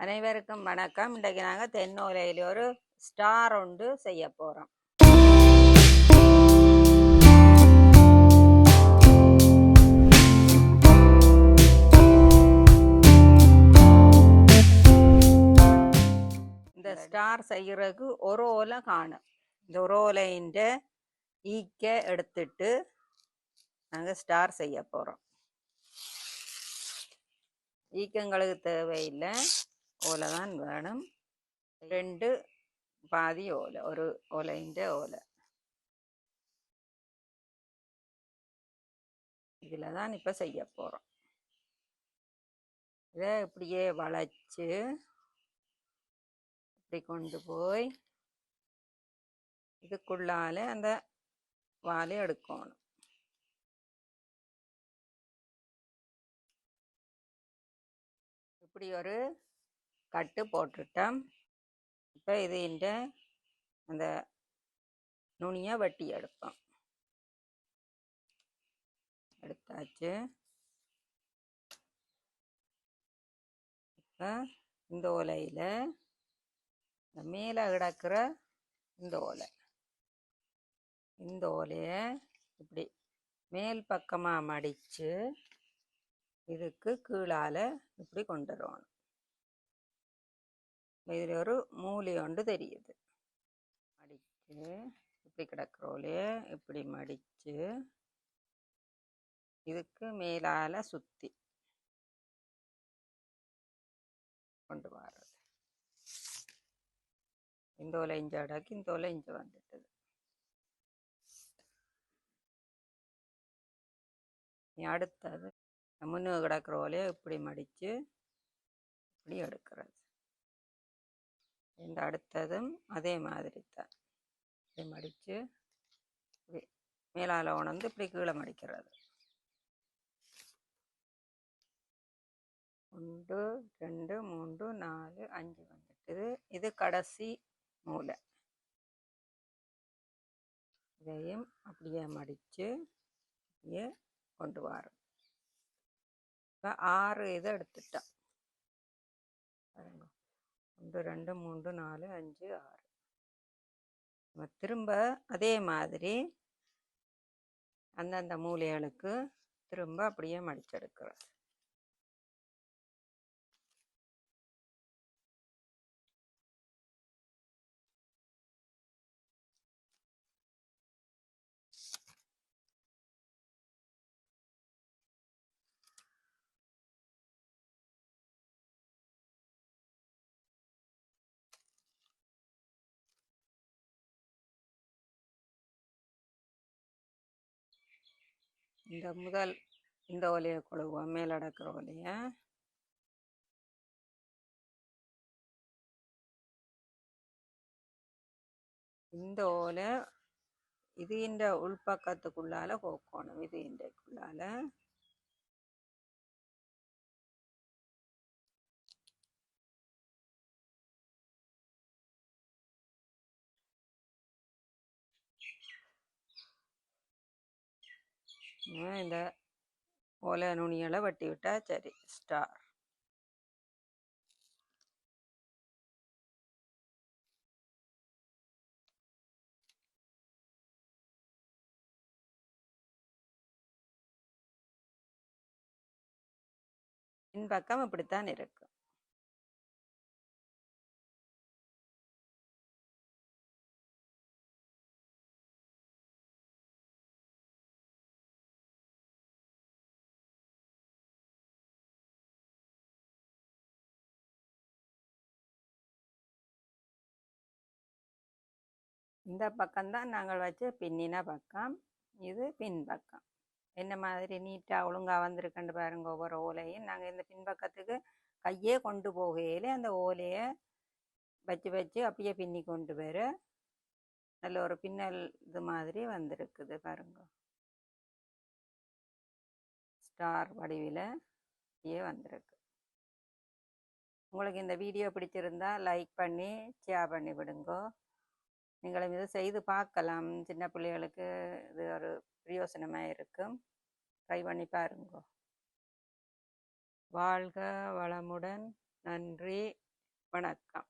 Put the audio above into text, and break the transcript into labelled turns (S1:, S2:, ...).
S1: அனைவருக்கும் வணக்கம். இன்றைக்கு நாங்கள் தென்னோலையில் ஒரு ஸ்டார் ஒன்று செய்ய போகிறோம் இந்த ஸ்டார் செய்யறதுக்கு ஒரு ஓலை காணும். இந்த ஒரு ஓலையின் ஈக்க எடுத்துட்டு நாங்கள் ஸ்டார் செய்ய போகிறோம் ஈக்கங்களுக்கு தேவையில்லை. ஓலை தான் வேணும் ரெண்டு பாதி ஓலை ஒரு ஓலைன்ற ஓலை இதில் தான் இப்போ செய்ய போகிறோம் இதை இப்படியே வளைச்சு இப்படி கொண்டு போய் இதுக்குள்ளால அந்த வாலை எடுக்கணும் இப்படி ஒரு கட்டு போட்டுட்டோம் இப்போ இது இந்த அந்த நுனியை வட்டி எடுப்போம் எடுத்தாச்சு. இப்போ இந்த ஓலையில் இந்த மேலே கிடக்கிற இந்த ஓலை. இந்த ஓலையை இப்படி மேல் பக்கமாக மடித்து இதுக்கு கீழால் இப்படி கொண்டு வரணும். இதில் ஒரு மூலி ஒன்று தெரியுது. மடித்து இப்படி கிடக்கிற இப்படி மடித்து இதுக்கு மேலால சுற்றி கொண்டு வர்றது. இந்த ஓலை இஞ்ச அடக்கி இந்த ஒலை இஞ்சி வந்துட்டது. நீ அடுத்தது முன்னு கிடக்கிற இப்படி மடித்து இப்படி எடுக்கிறது. இந்த அடுத்ததும் அதே மாதிரி தான். இப்படி மடித்து இப்படி மேலால் உணர்ந்து இப்படி கீழே மடிக்கிறது. ஒன்று ரெண்டு மூன்று நாலு அஞ்சு வந்துட்டுது இது கடைசி மூலை. இதையும் அப்படியே மடித்து அப்படியே கொண்டு வரும். இப்போ ஆறு இதை எடுத்துட்டோம். ஒன்று ரெண்டு மூன்று நாலு அஞ்சு ஆறு. நம்ம திரும்ப அதே மாதிரி அந்தந்த மூலைகளுக்கு திரும்ப அப்படியே மடிச்செடுக்கிறோம் இந்த முதல் இந்த ஒலையை கொழுவோம் மேலடக்கிற ஒலையை. இந்த ஓலை இது இந்த உள்பக்கத்துக்குள்ளால கோக்கணும் இது இன்றைக்குள்ளால. இந்த ஓலை நுனியெல்லாம் வட்டி விட்டா சரி ஸ்டார் பின்பக்கம் இப்படித்தான் இருக்கும் இந்த பக்கம்தான் நாங்கள் வச்ச பின்னின பக்கம் இது பின் பக்கம். என்ன மாதிரி நீட்டாக ஒழுங்காக வந்திருக்குன்னு பாருங்க ஒவ்வொரு ஓலையும். நாங்கள் இந்த பின்பக்கத்துக்கு கையே கொண்டு போகையில அந்த ஓலையை வச்சு வச்சு அப்படியே பின்னி கொண்டு வர நல்ல ஒரு பின்னல் இது மாதிரி வந்திருக்குது பாருங்க. ஸ்டார் வடிவில் அப்படியே வந்திருக்கு. உங்களுக்கு இந்த வீடியோ பிடிச்சிருந்தா லைக் பண்ணி ஷேர் பண்ணி விடுங்கோ. நீங்களும் இதை செய்து பார்க்கலாம் சின்ன பிள்ளைகளுக்கு இது ஒரு பிரயோசனமாக இருக்கும். ட்ரை பண்ணி பாருங்க. வாழ்க வளமுடன். நன்றி. வணக்கம்.